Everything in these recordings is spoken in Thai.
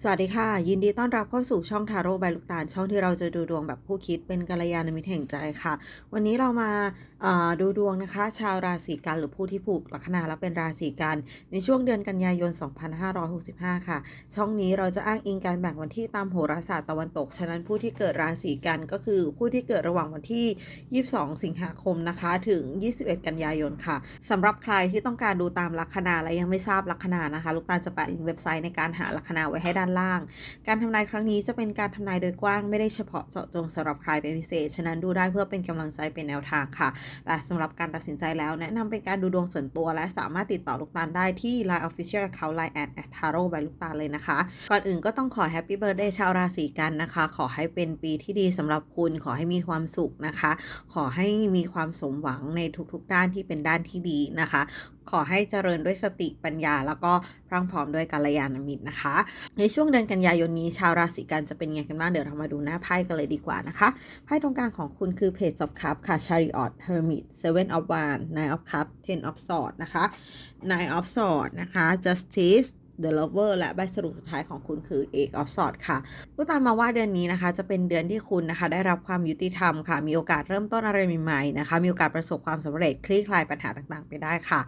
สวัสดีค่ะ ยินดีต้อนรับเข้าสู่ช่องทาโร่ใบลูกตาลช่องที่เราจะดูดวงแบบคู่คิดเป็นกัลยาณมิตรแห่งใจค่ะ วันนี้เรามาเอ่อดูดวงนะคะ ชาวราศีกันหรือผู้ที่ผูกลัคนาและเป็นราศีกันในช่วงเดือนกันยายน 2565 ค่ะ ช่องนี้เราจะอ้างอิงการแบ่งวันที่ตามโหราศาสตร์ตะวันตก ฉะนั้นผู้ที่เกิดราศีกันก็คือผู้ที่เกิดระหว่างวันที่ 22 สิงหาคมนะคะ ถึง 21 กันยายนค่ะสำหรับใครที่ต้องการดูตามลัคนาและยังไม่ทราบลัคนานะคะ ลูกตาลจะแปะลิงก์เว็บไซต์ในการหาลัคนาไว้ให้ด้านล่าง การทำนายครั้งนี้จะเป็นการทำนายโดยกว้างไม่ได้เฉพาะเจาะจงสำหรับใครเป็นพิเศษ ฉะนั้นดูได้เพื่อเป็นกำลังใจเป็นแนวทางค่ะ แต่สำหรับการตัดสินใจแล้ว แนะนำเป็นการดูดวงส่วนตัว และสามารถติดต่อลูกตาลได้ที่ Line Official Account Line at t a r o by ลูกตาลเลยนะคะ ก่อนอื่นก็ต้องขอ Happy Birthday ชาวราศีกันนะคะ ขอให้เป็นปีที่ดีสำหรับคุณ ขอให้มีความสุขนะคะ ขอให้มีความสมหวังในทุกๆด้านที่เป็นด้านที่ดีนะคะ ขอให้เจริญด้วยสติปัญญา แล้วก็พรั่งพร้อมด้วยกัลยาณมิตรนะคะ ในช่วงเดือนกันยายนนี้ชาวราศีกันจะเป็นไงกันบ้างเดี๋ยวเรามาดูหน้าไพ่กันเลยดีกว่านะคะ ไพ่ตรงกลางของคุณคือเพจ of Cup ค่ะ Chariot Hermit Seven of Wands Nine of Cups Ten of Swords นะคะ Nine of Swords นะคะ Justice The Lover และใบสรุปสุดท้ายของคุณคือ Eight of Swords ค่ะผู้ตามมาว่าเดือนนี้นะคะ จะเป็นเดือนที่คุณนะคะ ได้รับความยุติธรรมค่ะ มีโอกาสเริ่มต้นอะไรใหม่ๆนะคะ มีโอกาสประสบความสำเร็จคลี่คลายปัญหาต่างๆ ไปได้ค่ะ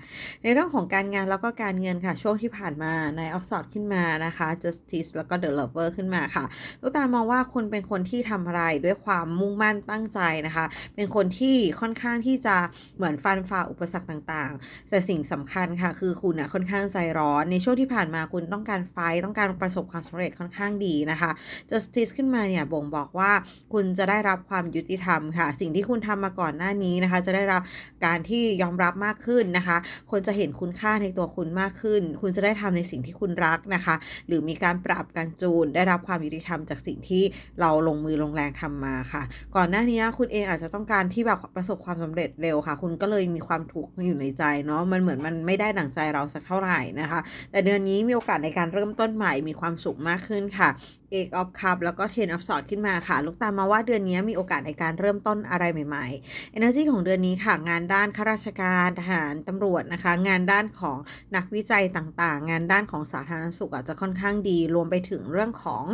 ในเรื่องของการงานแล้วก็การเงินค่ะ ช่วงที่ผ่านมาในออฟสอดขึ้นมานะคะ justice แล้วก็ the lover ขึ้นมาค่ะลูกตามองว่าคุณเป็นคนที่ทำอะไรด้วยความมุ่งมั่นตั้งใจนะคะ เป็นคนที่ค่อนข้างที่จะเหมือนฟันฝ่าอุปสรรคต่างๆ แต่สิ่งสำคัญค่ะ คือคุณนะค่อนข้างใจร้อนในช่วงที่ผ่านมาคุณต้องการไฟต้องการประสบความสำเร็จค่อนข้างดีนะคะ justice ขึ้นมาเนี่ยบ่งบอกว่าคุณจะได้รับความยุติธรรมค่ะ สิ่งที่คุณทำมาก่อนหน้านี้นะคะ จะได้รับการที่ยอมรับมากขึ้นนะคะ คนจะเห็นคุณค่าในตัวคุณมากขึ้น คุณจะได้ทำในสิ่งที่คุณรักนะคะ หรือมีการปรับการจูน ได้รับความยุติธรรมจากสิ่งที่เราลงมือลงแรงทำมาค่ะ ก่อนหน้านี้คุณเองอาจจะต้องการที่แบบประสบความสำเร็จเร็วค่ะ คุณก็เลยมีความทุกข์อยู่ในใจเนาะมันเหมือนมันไม่ได้ดั่งใจเราสักเท่าไหร่นะคะ แต่เดือนนี้มีโอกาสในการเริ่มต้นใหม่มีความสุขมากขึ้นค่ะเอกออฟคัพแล้วก็เทนออฟสอดขึ้นมาค่ะ ลูกตามมาว่าเดือนนี้มีโอกาสในการเริ่มต้นอะไรใหม่ๆ Energy ของเดือนนี้ค่ะ งานด้านข้าราชการทหารตำรวจนะคะ งานด้านของนักวิจัยต่างๆ งานด้านของสาธารณสุขอาจจะค่อนข้างดี รวมไปถึงเรื่องของ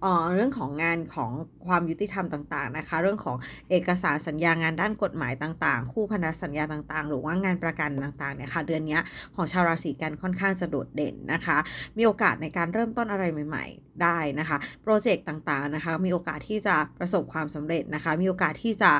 เอ่อเรื่องของงานของความยุติธรรมต่างๆนะคะ เรื่องของเอกสารสัญญางานด้านกฎหมายต่างๆ คู่พันธสัญญาต่างๆ หรือว่างานประกันต่างๆเนี่ยค่ะเดือนนี้ของชาวราศีกันค่อนข้างจะโดดเด่นนะคะ มีโอกาสในการเริ่มต้นอะไรใหม่ ๆ ได้นะคะโปรเจกต์ต่างๆนะคะ มีโอกาสที่จะประสบความสำเร็จนะคะ มีโอกาสที่จะ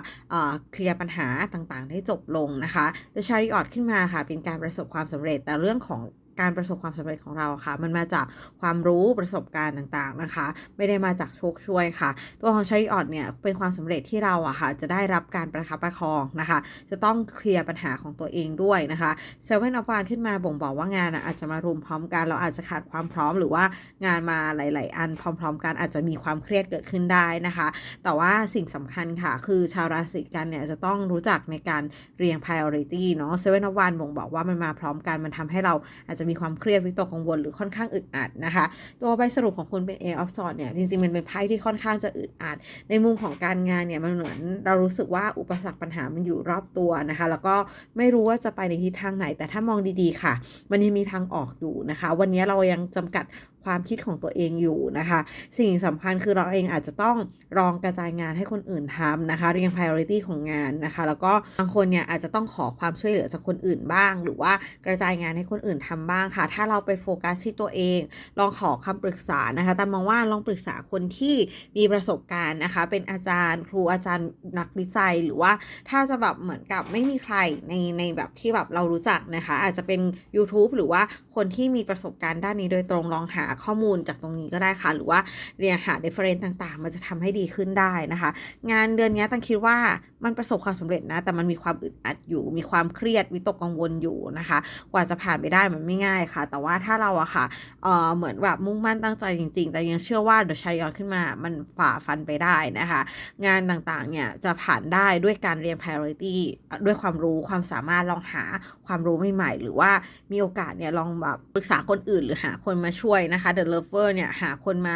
เคลียร์ปัญหาต่างๆ ได้จบลงนะคะ The Chariot ขึ้นมาค่ะ เป็นการประสบความสำเร็จแต่เรื่องของ การประสบความสำเร็จของเราค่ะ มันมาจากความรู้ประสบการณ์ต่างๆนะคะ ไม่ได้มาจากโชคช่วยค่ะ ตัวของชาริออตเนี่ยเป็นความสำเร็จที่เราอะค่ะจะได้รับการประคับประคองนะคะ จะต้องเคลียร์ปัญหาของตัวเองด้วยนะคะเซเว่นอ f วานขึ้นมาบ่งบอกว่างานอะอาจจะมารุมพร้อมกัน เราอาจจะขาดความพร้อมหรือว่างานมาหลาย ๆ อันพร้อม ๆ กันอาจจะมีความเครียดเกิดขึ้นได้นะคะ แต่ว่าสิ่งสำคัญค่ะ คือชาวราศีกันเนี่ยจะต้องรู้จักในการเรียง priority เนาะเซเว่นอ f วานบ่งบอกว่ามันมาพร้อมกันมันทำให้เราอาจจะมีความเครียดวิตกกังวลหรือค่อนข้างอึดอัดนะคะ ตัวใบสรุปของคุณเป็น A of Swords เนี่ยจริงๆมันเป็นไพ่ที่ค่อนข้างจะอึดอัด ในมุมของการงานเนี่ยมันเหมือนเรารู้สึกว่าอุปสรรคปัญหามันอยู่รอบตัวนะคะ แล้วก็ไม่รู้ว่าจะไปในทิศทางไหน แต่ถ้ามองดีๆค่ะ มันยังมีทางออกอยู่นะคะ วันนี้เรายังจำกัดความคิดของตัวเองอยู่นะคะ สิ่งสำคัญคือเราเองอาจจะต้องลองกระจายงานให้คนอื่นทำนะคะ เรียง priority ของงานนะคะ แล้วก็บางคนเนี่ยอาจจะต้องขอความช่วยเหลือจากคนอื่นบ้าง หรือว่ากระจายงานให้คนอื่นทำบ้างค่ะ ถ้าเราไปโฟกัสที่ตัวเอง ลองขอคำปรึกษานะคะแต่มองว่าลองปรึกษาคนที่มีประสบการณ์นะคะ เป็นอาจารย์ครูอาจารย์นักวิจัย หรือว่าถ้าจะแบบเหมือนกับไม่มีใครในในแบบที่แบบเรารู้จักนะคะ อาจจะเป็น YouTube หรือว่าคนที่มีประสบการณ์ด้านนี้โดยตรงลองหาข้อมูลจากตรงนี้ก็ได้ค่ะ หรือว่าเรียนหา difference ต่างๆ มันจะทำให้ดีขึ้นได้นะคะ งานเดือนนี้ตังคิดว่ามันประสบความสำเร็จนะ แต่มันมีความอึดอัดอยู่ มีความเครียดวิตกกังวลอยู่นะคะ กว่าจะผ่านไปได้มันไม่ง่ายค่ะ แต่ว่าถ้าเราอะค่ะเออเหมือนแบบมุ่งมั่นตั้งใจจริงๆ แต่ยังเชื่อว่าเดอะชายอนขึ้นมา มันฝ่าฟันไปได้นะคะ งานต่างๆ เนี่ยจะผ่านได้ด้วยการเรียน priority ด้วยความรู้ความสามารถลองหาความรู้ใหม่ๆ หรือว่ามีโอกาสเนี่ยลองแบบปรึกษาคนอื่นหรือหาคนมาช่วยนะคะนะคะ The Lover เนี่ยหาคนมา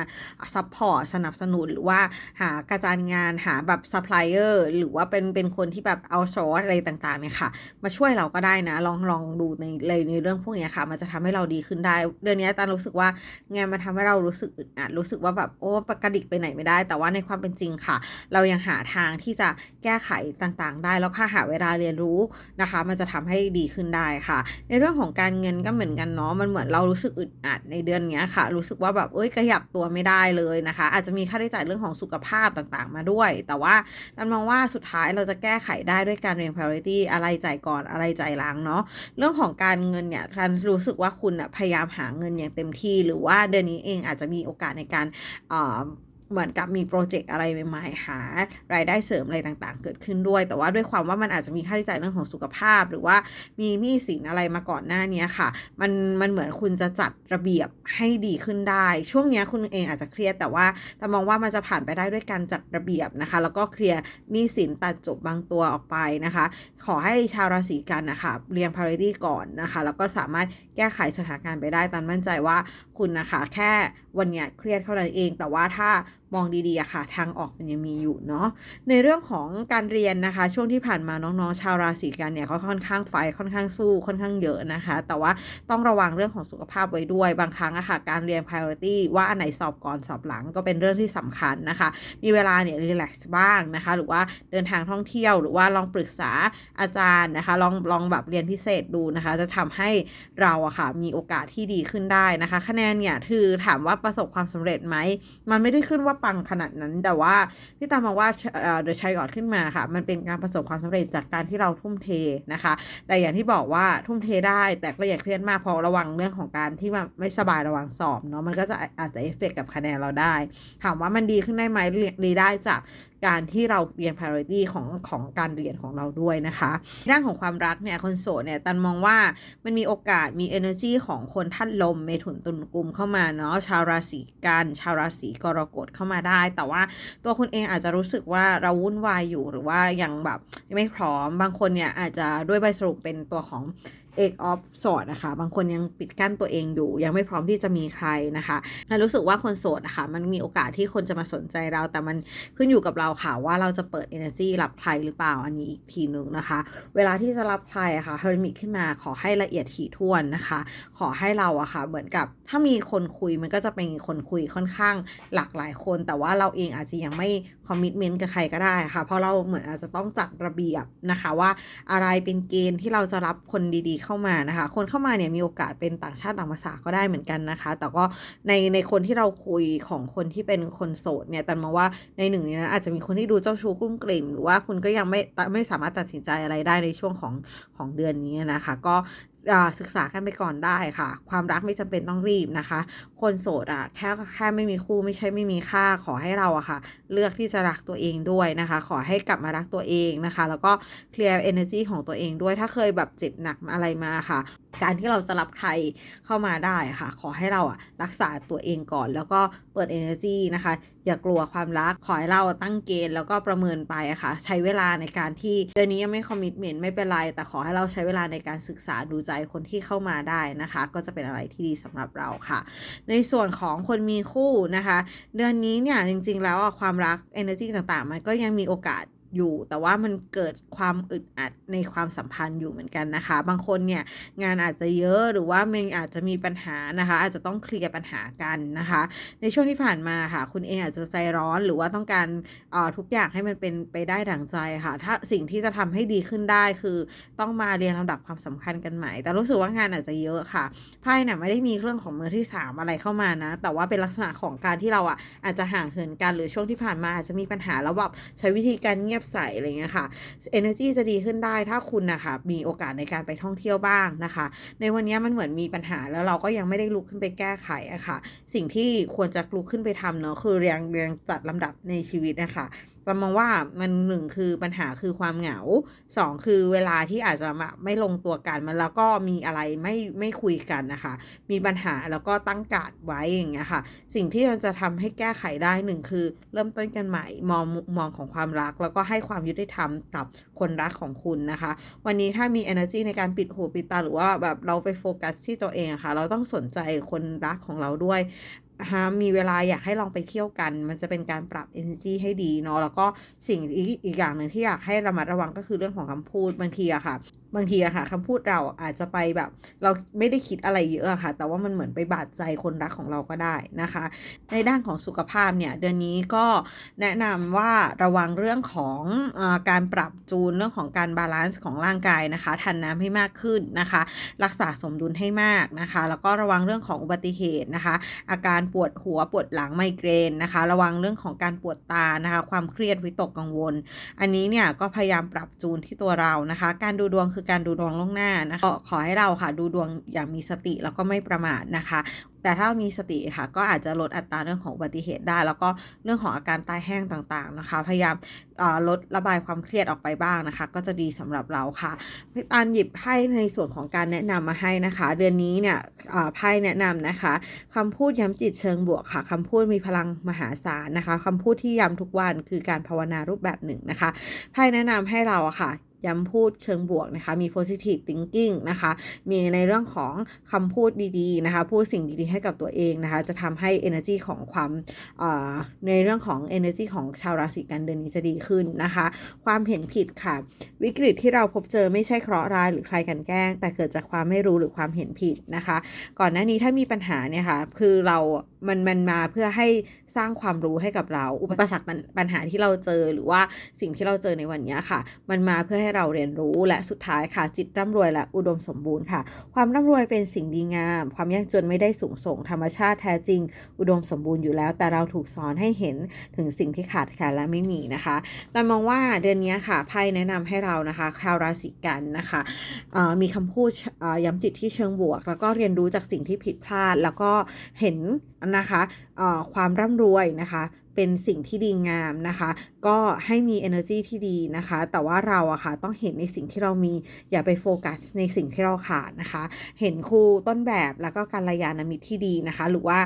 ซัพพอร์ตสนับสนุนหรือว่าหากระจายงานหาแบบซัพพลายเออร์หรือว่าเป็นเป็นคนที่แบบเอาซอร์อะไรต่างๆเนี่ยค่ะ มาช่วยเราก็ได้นะ ลองลองดูในเลยในเรื่องพวกนี้ค่ะ มันจะทำให้เราดีขึ้นได้ เดือนนี้ตารู้สึกว่างานมันทำให้เรารู้สึกอึดอัดรู้สึกว่าแบบโอ้กระดิกไปไหนไม่ได้ แต่ว่าในความเป็นจริงค่ะ เรายังหาทางที่จะแก้ไขต่างๆ ได้แล้วค่าหาเวลาเรียนรู้นะคะ มันจะทำให้ดีขึ้นได้ค่ะ ในเรื่องของการเงินก็เหมือนกันเนาะมันเหมือนเรารู้สึกอึดอัดในเดือนนี้ค่ะ รู้สึกว่าแบบเอ้ยขยับตัวไม่ได้เลยนะคะ อาจจะมีค่าใช้จ่ายเรื่องของสุขภาพต่างๆ มาด้วย แต่ว่าตันมองว่าสุดท้ายเราจะแก้ไขได้ด้วยการเรียง priority อะไรจ่ายก่อนอะไรจ่ายหลังเนาะเรื่องของการเงินเนี่ยทันรู้สึกว่าคุณพยายามหาเงินอย่างเต็มที่ หรือว่าเดือนนี้เองอาจจะมีโอกาสในการ เหมือนกับมีโปรเจกต์อะไรใหม่ๆหารายได้เสริมอะไรต่างๆ เกิดขึ้นด้วย แต่ว่าด้วยความว่ามันอาจจะมีค่าใช้จ่ายเรื่องของสุขภาพ หรือว่ามีหนี้สินอะไรมาก่อนหน้านี้ค่ะ มันมันเหมือนคุณจะจัดระเบียบให้ดีขึ้นได้ ช่วงนี้คุณเองอาจจะเครียดแต่ว่าแต่มองว่ามันจะผ่านไปได้ด้วยการจัดระเบียบนะคะ แล้วก็เคลียร์หนี้สินตัดจบบางตัวออกไปนะคะ ขอให้ชาวราศีกันนะคะเรียง priority ก่อนนะคะ แล้วก็สามารถแก้ไขสถานการณ์ไปได้ตามมั่นใจว่าคุณนะคะ แค่วันนี้เครียดเท่านั้นเอง แต่ว่าถ้า มองดีๆอะค่ะ ทางออกมันยังมีอยู่เนาะในเรื่องของการเรียนนะคะ ช่วงที่ผ่านมาน้องๆ ชาวราศีกันเนี่ยเขาค่อนข้างไฟค่อนข้างสู้ค่อนข้างเยอะนะคะ แต่ว่าต้องระวังเรื่องของสุขภาพไว้ด้วยบางครั้งอะค่ะการเรียน priority ว่าอันไหนสอบก่อนสอบหลังก็เป็นเรื่องที่สำคัญนะคะ มีเวลาเนี่ยรีแลกซ์บ้างนะคะ หรือว่าเดินทางท่องเที่ยวหรือว่าลองปรึกษาอาจารย์นะคะ ลองลองแบบเรียนพิเศษดูนะคะ จะทำให้เราอะค่ะมีโอกาสที่ดีขึ้นได้นะคะ คะแนนเนี่ยคือถามว่าประสบความสำเร็จไหมมันไม่ได้ขึ้นว่าปังขนาดนั้น แต่ว่าพี่ตามมองว่าเดอะชัยกอดขึ้นมาค่ะ มันเป็นการประสบความสำเร็จจากการที่เราทุ่มเทนะคะ แต่อย่างที่บอกว่าทุ่มเทได้ แต่ก็อย่าเครียดมากเพราะระวังเรื่องของการที่ว่าไม่สบายระวังสอบเนาะมันก็จะอาจจะเอฟเฟกกับคะแนนเราได้ ถามว่ามันดีขึ้นได้ไหมดีได้จาก การที่เราเรียน priority ของของการเรียนของเราด้วยนะคะด้านของความรักเนี่ยคนโสดเนี่ยตันมองว่ามันมีโอกาสมี energy ของคนท่านลมเมถุนตุลกุมเข้ามาเนาะชาวราศีกันชาวราศีกรกฎเข้ามาได้ แต่ว่าตัวคุณเองอาจจะรู้สึกว่าเราวุ่นวายอยู่หรือว่ายังแบบไม่พร้อมบางคนเนี่ยอาจจะด้วยใบสรุปเป็นตัวของ เอกออฟโสดนะคะ บางคนยังปิดกั้นตัวเองอยู่ ยังไม่พร้อมที่จะมีใครนะคะรู้สึกว่าคนโสดนะคะมันมีโอกาสที่คนจะมาสนใจเรา แต่มันขึ้นอยู่กับเราค่ะว่าเราจะเปิด energy รับใครหรือเปล่าอันนี้อีกทีหนึ่งนะคะ เวลาที่จะรับใครอะค่ะเฮอร์มิตขึ้นมาขอให้ละเอียดถี่ถ้วนนะคะ ขอให้เราอะค่ะเหมือนกับถ้ามีคนคุยมันก็จะเป็นคนคุยค่อนข้างหลากหลายคน แต่ว่าเราเองอาจจะยังไม่คอมมิชเมนต์กับใครก็ได้ค่ะเพราะเราเหมือนอาจจะต้องจัดระเบียบนะคะว่าอะไรเป็นเกณฑ์ที่เราจะรับคนดีๆเข้ามานะคะ คนเข้ามาเนี่ยมีโอกาสเป็นต่างชาติต่างภาษาก็ได้เหมือนกันนะคะ แต่ก็ในในคนที่เราคุยของคนที่เป็นคนโสดเนี่ยแต่มาว่าในหนึ่งในนั้นอาจจะมีคนที่ดูเจ้าชู้กุ้มกลิ่มหรือว่าคุณก็ยังไม่ไม่สามารถตัดสินใจอะไรได้ในช่วงของของเดือนนี้นะคะ ก็ ศึกษากันไปก่อนได้ค่ะ ความรักไม่จำเป็นต้องรีบนะคะ คนโสดอะแค่แค่ไม่มีคู่ไม่ใช่ไม่มีค่าขอให้เราอะค่ะ เลือกที่จะรักตัวเองด้วยนะคะ ขอให้กลับมารักตัวเองนะคะ แล้วก็เคลียร์เอเนอร์จีของตัวเองด้วยถ้าเคยแบบเจ็บหนักอะไรมาค่ะ การที่เราจะรับใครเข้ามาได้ค่ะ ขอให้เราอะรักษาตัวเองก่อน แล้วก็เปิด energy นะคะ อย่ากลัวความรัก ขอให้เราตั้งเกณฑ์แล้วก็ประเมินไปอะค่ะ ใช้เวลาในการที่เดือนนี้ยังไม่คอมมิชเมนต์ไม่เป็นไร แต่ขอให้เราใช้เวลาในการศึกษาดูใจคนที่เข้ามาได้นะคะ ก็จะเป็นอะไรที่ดีสำหรับเราค่ะ ในส่วนของคนมีคู่นะคะ เดือนนี้เนี่ยจริง ๆ แล้วความรัก energy ต่างๆ มันก็ยังมีโอกาส อยู่ แต่ว่ามันเกิดความอึดอัดในความสัมพันธ์อยู่เหมือนกันนะคะ บางคนเนี่ยงานอาจจะเยอะหรือว่ามันอาจจะมีปัญหานะคะ อาจจะต้องเคลียร์ปัญหากันนะคะ ในช่วงที่ผ่านมาค่ะ คุณเองอาจจะใจร้อนหรือว่าต้องการทุกอย่างให้มันเป็นไปได้ดั่งใจค่ะ ถ้าสิ่งที่จะทำให้ดีขึ้นได้คือต้องมาเรียนลำดับความสำคัญกันใหม่ แต่รู้สึกว่างานอาจจะเยอะค่ะไพ่เนี่ยไม่ได้มีเรื่องของมือที่ 3 อะไรเข้ามานะ แต่ว่าเป็นลักษณะของการที่เราอะอาจจะห่างเหินกันหรือช่วงที่ผ่านมาอาจจะมีปัญหาแล้วแบบใช้วิธีการเงียบใส่อะไรเงี้ยค่ะ energy จะดีขึ้นได้ถ้าคุณนะคะมีโอกาสในการไปท่องเที่ยวบ้างนะคะ ในวันนี้มันเหมือนมีปัญหาแล้วเราก็ยังไม่ได้ลุกขึ้นไปแก้ไขอะค่ะ สิ่งที่ควรจะลุกขึ้นไปทำเนาะคือเรียงเรียงจัดลำดับในชีวิตนะคะ เรามองว่ามันหนึ่งคือปัญหาคือความเหงาสองคือเวลาที่อาจจะไม่ลงตัวกันมันแล้วก็มีอะไรไม่ไม่คุยกันนะคะ มีปัญหาแล้วก็ตั้งการ์ดไว้อย่างเงี้ยค่ะ สิ่งที่มันจะทำให้แก้ไขได้หนึ่งคือ เริ่มต้นกันใหม่มองมองของความรัก แล้วก็ให้ความยุติธรรมกับคนรักของคุณนะคะ วันนี้ถ้ามี energy ในการปิดหูปิดตาหรือว่าแบบเราไปโฟกัสที่ตัวเองะค่ะเราต้องสนใจคนรักของเราด้วย ฮะมีเวลาอยากให้ลองไปเที่ยวกัน มันจะเป็นการปรับ energy ให้ดีเนาะแล้วก็สิ่งอีกอีกอย่างหนึ่งที่อยากให้ระมัดระวังก็คือเรื่องของคำพูดบางทีอะค่ะ บางทีอะค่ะคำพูดเราอาจจะไปแบบ เราไม่ได้คิดอะไรเยอะอะค่ะ แต่ว่ามันเหมือนไปบาดใจคนรักของเราก็ได้นะคะ ในด้านของสุขภาพเนี่ยเดือนนี้ก็แนะนำว่าระวังเรื่องของอการปรับจูนเรื่องของการบาลานซ์ของร่างกายนะคะทานน้ำให้มากขึ้นนะคะ รักษาสมดุลให้มากนะคะ แล้วก็ระวังเรื่องของอุบัติเหตุนะคะ อาการปวดหัวปวดหลังไมเกรนนะคะ ระวังเรื่องของการปวดตานะคะ ความเครียดวิตกกังวล อันนี้เนี่ยก็พยายามปรับจูนที่ตัวเรานะคะ การดูดวงคือการดูดวงล่วงหน้านะคะขอให้เราค่ะดูดวงอย่างมีสติแล้วก็ไม่ประมาทนะคะ แต่ถ้ามีสติค่ะ ก็อาจจะลดอัตราเรื่องของอุบัติเหตุได้ แล้วก็เรื่องของอาการตายแห้งต่างๆนะคะ พยายามลดระบายความเครียดออกไปบ้างนะคะ ก็จะดีสำหรับเราค่ะพี่ตาลหยิบไพ่ในส่วนของการแนะนำมาให้นะคะ เดือนนี้เนี่ยไพ่แนะนำนะคะคำพูดย้ำจิตเชิงบวกค่ะคำพูดมีพลังมหาศาลนะคะคำพูดที่ย้ำทุกวันคือการภาวนารูปแบบหนึ่งนะคะไพ่แนะนำให้เราอะค่ะ ย้ำพูดเชิงบวกนะคะ มี positive thinking นะคะ มีในเรื่องของคำพูดดีๆนะคะ พูดสิ่งดีๆให้กับตัวเองนะคะ จะทำให้ energy ของความในเรื่องของ energy ของชาวราศีกันเดือนนี้จะดีขึ้นนะคะ ความเห็นผิดค่ะ วิกฤตที่เราพบเจอไม่ใช่เคราะห์ร้ายหรือใครกันแกล้ง แต่เกิดจากความไม่รู้หรือความเห็นผิดนะคะ ก่อนหน้านี้ถ้ามีปัญหาเนี่ยค่ะ คือเรา มันมันมาเพื่อให้สร้างความรู้ให้กับเรา อุปสรรคปัญหาที่เราเจอหรือว่าสิ่งที่เราเจอในวันนี้ค่ะ มันมาเพื่อให้เราเรียนรู้และสุดท้ายค่ะ จิตร่ำรวยและอุดมสมบูรณ์ค่ะ ความร่ำรวยเป็นสิ่งดีงาม ความยากจนไม่ได้สูงส่งธรรมชาติแท้จริง อุดมสมบูรณ์อยู่แล้ว แต่เราถูกสอนให้เห็นถึงสิ่งที่ขาดแคลนและไม่มีนะคะแต่มองว่าเดือนนี้ค่ะไพ่แนะนำให้เรานะคะชาวราศีกันนะคะมีคำพูดย้ำจิตที่เชิงบวก แล้วก็เรียนรู้จากสิ่งที่ผิดพลาด แล้วก็เห็นนะคะความร่ำรวยนะคะ เป็นสิ่งที่ดีงามนะคะ ก็ให้มี energy ที่ดีนะคะ แต่ว่าเราอะค่ะต้องเห็นในสิ่งที่เรามีอย่าไปโฟกัสในสิ่งที่เราขาดนะคะ เห็นครูต้นแบบแล้วก็การระยานามิตรที่ดีนะคะ หรือว่า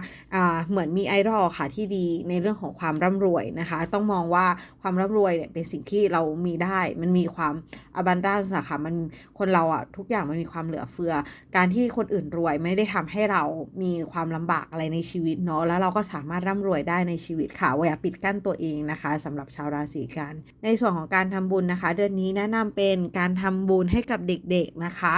เหมือนมีไอดอลค่ะที่ดีในเรื่องของความร่ำรวยนะคะ ต้องมองว่าความร่ำรวยเนี่ยเป็นสิ่งที่เรามีได้ มันมีความอบันดาสค่ะมันคนเราอะทุกอย่างมันมีความเหลือเฟือ การที่คนอื่นรวยไม่ได้ทำให้เรามีความลำบากอะไรในชีวิตเนาะแล้วเราก็สามารถร่ำรวยได้ในชีวิตค่ะอย่าปิดกั้นตัวเองนะคะสำหรับชาวราศีกัน ในส่วนของการทำบุญนะคะ เดือนนี้แนะนำเป็นการทำบุญให้กับเด็กๆนะคะ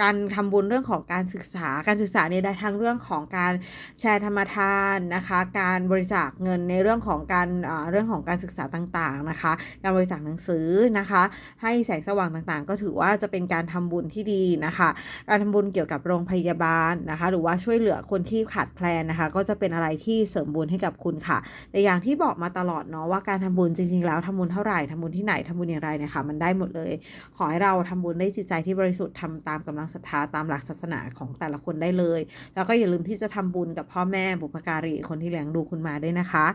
การทำบุญเรื่องของการศึกษาการศึกษาเนี่ยได้ทั้งเรื่องของการแชร์ธรรมทานนะคะ การบริจาคเงินในเรื่องของการเรื่องของการศึกษาต่างๆนะคะ การบริจาคหนังสือนะคะ ให้แสงสว่างต่างๆ ก็ถือว่าจะเป็นการทำบุญที่ดีนะคะ การทำบุญเกี่ยวกับโรงพยาบาลนะคะ หรือว่าช่วยเหลือคนที่ขาดแคลนนะคะ ก็จะเป็นอะไรที่เสริมบุญให้กับคุณค่ะ แต่อย่างที่บอกมาตลอดเนาะว่าการทำบุญจริงๆแล้วทำบุญเท่าไหร่ทำบุญที่ไหนทำบุญอย่างไรเนี่ยค่ะมันได้หมดเลย ขอให้เราทำบุญได้จิตใจที่บริสุทธิ์ทำตามกำลังศรัทธาตามหลักศาสนาของแต่ละคนได้เลย แล้วก็อย่าลืมที่จะทำบุญกับพ่อแม่บุพการีคนที่เลี้ยงดูคุณมาด้วยนะคะ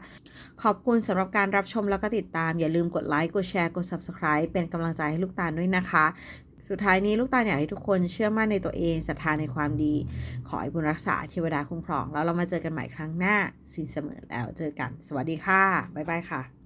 ขอบคุณสำหรับการรับชมแล้วก็ติดตาม อย่าลืมกดไลค์กดแชร์กด subscribe เป็นกำลังใจให้ลูกตาลด้วยนะคะสุดท้ายนี้ลูกตาลอยากให้ทุกคนเชื่อมั่นในตัวเองศรัทธาในความดี ขอให้บุญรักษาเทวดาคุ้มครอง แล้วเรามาเจอกันใหม่ครั้งหน้าสินเสมอแล้วเจอกัน สวัสดีค่ะ บ๊ายบายค่ะ